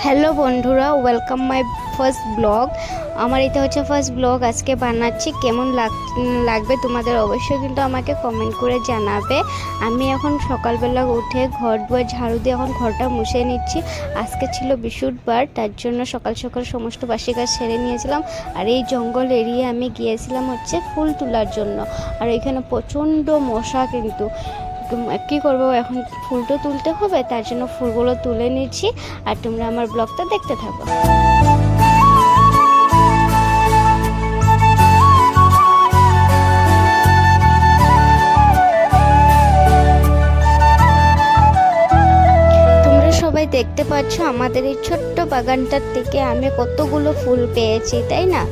Hello বন্ধুরা welcome my first blog আমার এটা হচ্ছে ফার্স্ট ব্লগ আজকে বানাচ্ছি। কেমন লাগ- লাগবে তোমাদের অবশ্যই কিন্তু আমাকে কমেন্ট করে জানাবে। আমি এখন সকালবেলা উঠে ঘর দুয়ার ঝাড়ু দিয়ে এখন ঘরটা মুছে নিচ্ছি। আজকে ছিল বৃহস্পতিবার তার জন্য সকাল সকাল সমস্ত বাসি কাজ সেরে নিয়েছিলাম। আর এই জঙ্গল এরিয়ে আমি গিয়েছিলাম হচ্ছে ফুল তোলার জন্য। আর এখানে প্রচণ্ড মশা কিন্তু। কী করব, এখন ফুল তো তুলতে হবে, তার জন্য ফুলগুলো তুলে নিচ্ছি, আর তোমরা আমার ব্লগটা দেখতে থাকো। দেখতে পাচ্ছ আমাদের এই ছোট্ট বাগানটার থেকে আমি কতগুলো ফুল পেয়েছি, তাই না?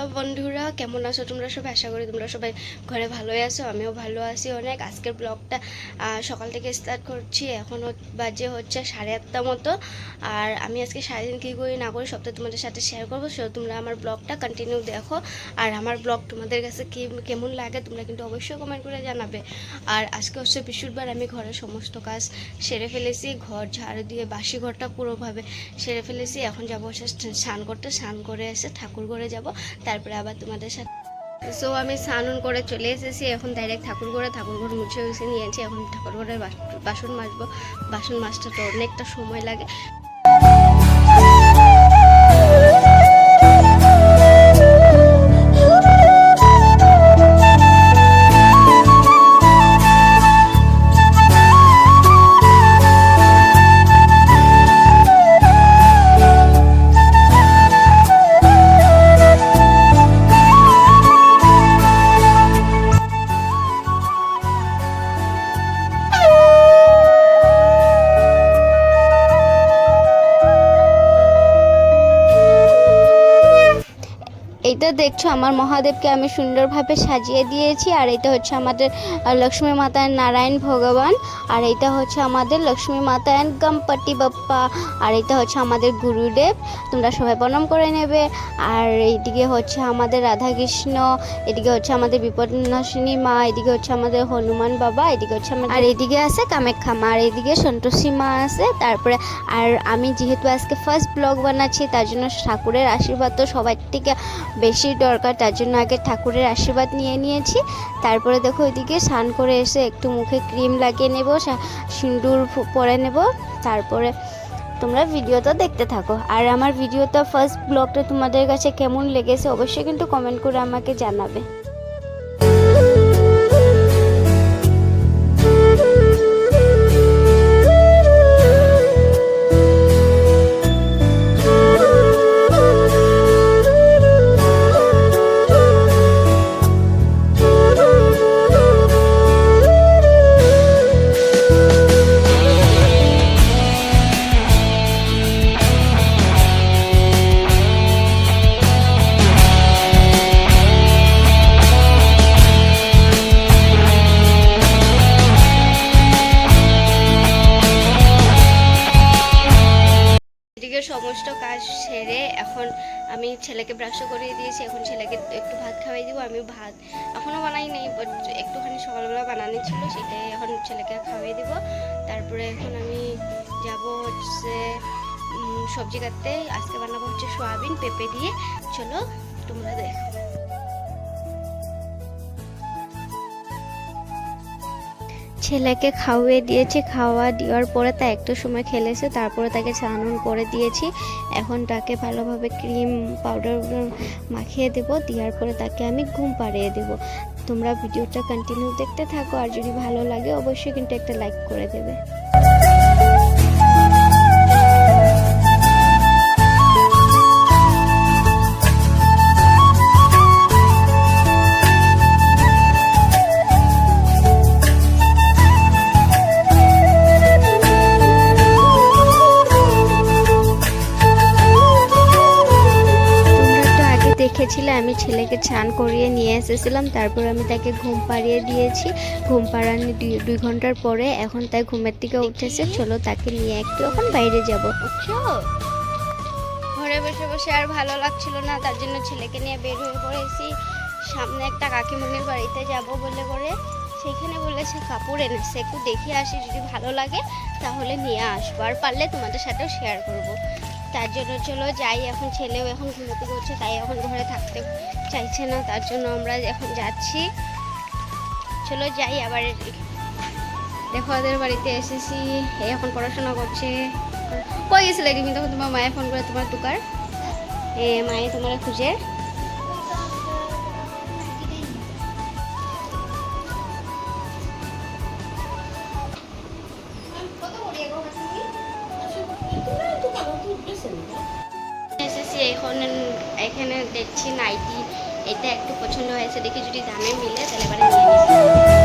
হ্যালো বন্ধুরা, কেমন আছো তোমরা সবাই? আশা করি তোমরা সবাই ঘরে ভালোই আছো, আমিও ভালো আছি অনেক। আজকের ব্লগটা সকাল থেকে স্টার্ট করছি, এখন বাজে হচ্ছে সাড়ে আটটা মতো। আর আমি আজকে সারাদিন কী করি না করি সবটা তোমাদের সাথে শেয়ার করব সো তোমরা আমার ব্লগটা কন্টিনিউ দেখো। আর আমার ব্লগ তোমাদের কাছে কি, কেমন লাগে তোমরা কিন্তু অবশ্যই কমেন্ট করে জানাবে। আর আজকে হচ্ছে বৃহস্পতিবার, আমি ঘরের সমস্ত কাজ সেরে ফেলেছি, ঘর ঝাড়ু দিয়ে বাসি ঘরটা পুরোভাবে সেরে ফেলেছি। এখন যাব হচ্ছে স্নান করতে, স্নান করে এসে ঠাকুর ঘরে যাব। তারপরে আবার তোমাদের সাথে। সো আমি স্নান করে চলে এসেছি। এখন ডাইরেক্ট ঠাকুর ঘরে ঠাকুর ঘর মুছে মুছে নিয়েছি। এখন ঠাকুর ঘরে বাস- বাসন মাজবো। বাসন মাজতে তো অনেকটা সময় লাগে। দেখছ, আমার মহাদেবকে আমি সুন্দরভাবে সাজিয়ে দিয়েছি। আর এটা হচ্ছে আমাদের লক্ষ্মী মাতা নারায়ণ ভগবান। আর এটা হচ্ছে আমাদের লক্ষ্মী মাতা অ্যান্ড গণপতি বাপ্পা। আর এটা হচ্ছে আমাদের গুরুদেব। তোমরা সবাই প্রণাম করে নেবে। আর এইদিকে হচ্ছে আমাদের রাধাকৃষ্ণ, এদিকে হচ্ছে আমাদের বিপদনাশিনী মা, এদিকে হচ্ছে আমাদের হনুমান বাবা, এদিকে হচ্ছে আমাদের আর এদিকে আছে কামাখ্যা মা, আর এদিকে সন্তোষী মা আছে। তারপরে, আর আমি যেহেতু আজকে ফার্স্ট ব্লগ বানাচ্ছি, তার জন্য ঠাকুরের আশীর্বাদ তো সবার থেকে বেশি দরকার, তার জন্য আগে ঠাকুরের আশীর্বাদ নিয়ে নিয়েছি। তারপরে দেখো ওইদিকে স্নান করে এসে একটু মুখে ক্রিম লাগিয়ে নেব সিঁদুর পরে নেব। তারপরে তোমরা ভিডিওটা দেখতে থাকো। আর আমার ভিডিওটা ফার্স্ট ব্লগটা তোমাদের কাছে কেমন লেগেছে অবশ্যই কিন্তু কমেন্ট করে আমাকে জানাবে। এদিকে সমস্ত কাজ সেরে এখন আমি ছেলেকে ব্রাশও করিয়ে দিয়েছি, এখন ছেলেকে একটু ভাত খাওয়াই দিব আমি ভাত এখনও বানাই নাই বাট একটুখানি সকালবেলা বানানো ছিল, সেটাই এখন ছেলেকে খাওয়াই দিব। তারপরে এখন আমি যাব হচ্ছে সবজি কাটতে, আজকে বানাবো হচ্ছে সোয়াবিন, পেঁপে দিয়ে। চলো তোমরা দেখো। ছেলেকে খাওয়িয়ে দিয়েছি, খাওয়া দেওয়ার পরে তা একটু সময় খেলেছে, তারপরে তাকে স্নান করে দিয়েছি। এখন তাকে ভালোভাবে ক্রিম পাউডার মাখিয়ে দেব, দেওয়ার পরে তাকে আমি ঘুম পাড়িয়ে দেব। তোমরা ভিডিওটা কন্টিনিউ দেখতে থাকো, আর যদি ভালো লাগে অবশ্যই কিন্তু একটা লাইক করে দেবে। আমি ছেলেকে স্নান করিয়ে নিয়ে এসেছিলাম। তারপর আমি তাকে ঘুম পাড়িয়ে দিয়েছি। ঘুম পাড়ানো দুই ঘণ্টার পরে এখন তাই ঘুমের থেকে উঠেছে। চলো তাকে নিয়ে একটু এখন বাইরে যাব। ঘরে বসে বসে আর ভালো লাগছিল না। তার জন্য ছেলেকে নিয়ে বের হয়ে পড়েছি। সামনে একটা কাকিমুনির বাড়িতে যাব বলে করে। সেখানে বলেছে, কাপড় এনেছে, একটু দেখে আসি, যদি ভালো লাগে, তাহলে নিয়ে আসব। আর পারলে তোমাদের সাথেও শেয়ার করব। তার জন্য চলো যাই, এখন ছেলেও এখন ঘুমোতে করছে তাই এখন ঘরে থাকতে চাইছে না, তার জন্য আমরা এখন যাচ্ছি। চলো যাই আবার দেখো, ওদের বাড়িতে এসেছি এখন পড়াশোনা করছে। কই গেছিলে তুমি তখন তোমার মায়ের ফোন করে, তোমার টুকার? মায়ে তোমার খুঁজে। এখন, এখানে দেখছি নাইটি, এটা একটু পছন্দ হয়েছে দেখি যদি দামে মিলে তাহলে এবারে নিয়ে নিচ্ছি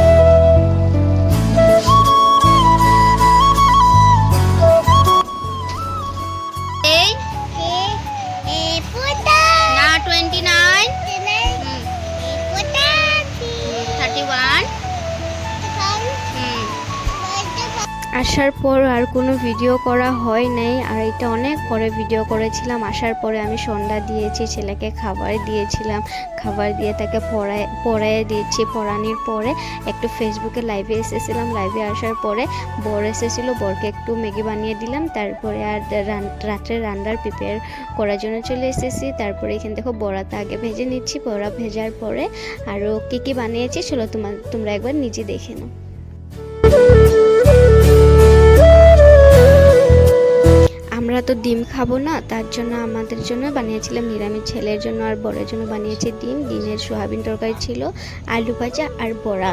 আসার পর আর কোনো ভিডিও করা হয় নাই। আর এটা অনেক পরে ভিডিও করেছিলাম। আসার পরে আমি সন্ধ্যা দিয়েছি, ছেলেকে খাবার দিয়েছিলাম। খাবার দিয়ে তাকে পড়ায় পড়াইয়ে দিয়েছি। পড়ানোর পরে একটু ফেসবুকে লাইভে এসেছিলাম। লাইভে আসার পরে বর এসেছিল। বরকে একটু ম্যাগি বানিয়ে দিলাম। তারপরে আর রাত্রে রান্নার প্রিপেয়ার করার জন্য চলে এসেছি। তারপরে এখানে দেখো বড়াটা আগে ভেজে নিচ্ছি। বড়া ভেজার পরে আরও কী কী বানিয়েছি চলো তোমার তোমরা একবার নিজে দেখে নাও। আমরা তো ডিম খাব না, তার জন্য আমাদের জন্য বানিয়েছিলাম নিরামিষ ছেলের জন্য আর বড়ের জন্য বানিয়েছি ডিম, ডিমের সোয়াবিন তরকারি ছিল, আলু ভাজা আর বড়া।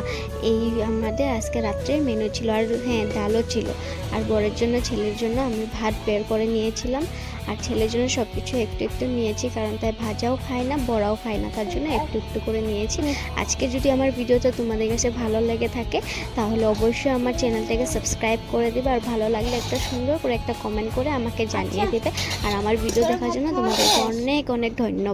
এই আমাদের আজকে রাত্রে মেনু ছিল আর হ্যাঁ ডালও ছিল। আর বড়ের জন্য, ছেলের জন্য আমি ভাত বের করে নিয়েছিলাম। আর ছেলের জন্য সব কিছু একটু একটু নিয়েছি কারণ তাই ভাজাও খায় না বড়াও খায় না তার জন্য একটু একটু করে নিয়েছি। আজকে যদি আমার ভিডিওটা তোমাদের কাছে ভালো লেগে থাকে তাহলে অবশ্যই আমার চ্যানেলটাকে সাবস্ক্রাইব করে দেবে আর ভালো লাগলে একটা সুন্দর করে একটা কমেন্ট করে আমাকে জানিয়ে দেবে। আর আমার ভিডিও দেখার জন্য তোমাদেরকে অনেক অনেক ধন্যবাদ।